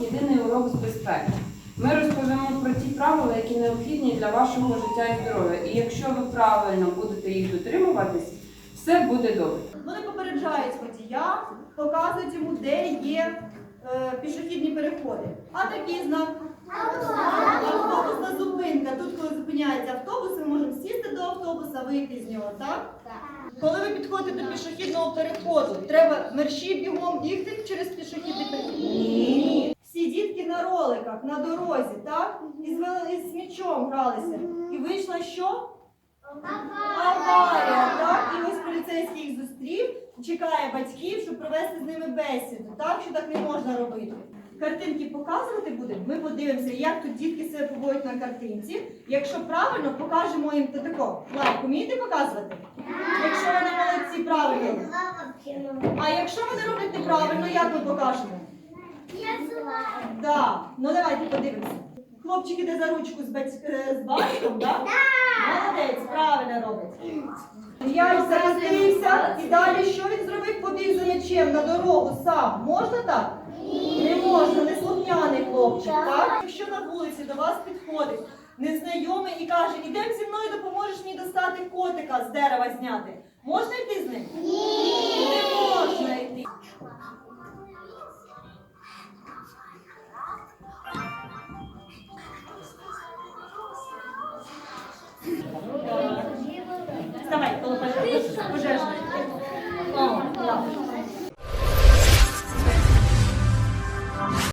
Єдиний урок з безпеки. Ми розповімо про ті правила, які необхідні для вашого життя і здоров'я. І якщо ви правильно будете їх дотримуватись, все буде добре. Вони попереджають водія, показують йому, де є е, пішохідні переходи. А такий знак автобусна зупинка. Тут, коли зупиняється автобус, ми можемо сісти до автобуса, вийти з нього, так? Так. Коли ви підходите до пішохідного переходу, треба мерщі бігом бігти через пішохідний перехід? Ні. Всі дітки на роликах, на дорозі, так? І з, м'ячом гралися. І вийшла що? Аварія, так? І ось поліцейський їх зустрів, чекає батьків, щоб провести з ними бесіду, так? Що так не можна робити. Картинки показувати будемо, ми подивимося, як тут дітки себе поводять на картинці. Якщо правильно, покажемо їм то тако. Лайк, вмієте показувати? Якщо вони молодці, правильно. А якщо вони роблять неправильно, як ми покажемо? Да. Ну давайте подивимося. Хлопчик іде за ручку з, баць... е, з батьком, да? Молодець, правильно робить. Я запустився і далі що він зробив? Побіг за м'ячем на дорогу сам. Можна так? Не можна, не слухняний хлопчик, так? Якщо на вулиці до вас підходить незнайомий і каже, ідемо зі мною, допоможеш мені достати котика з дерева зняти. Можна йти з ним? Ні. Не можна йти. Вставай, коло пожежі. 要。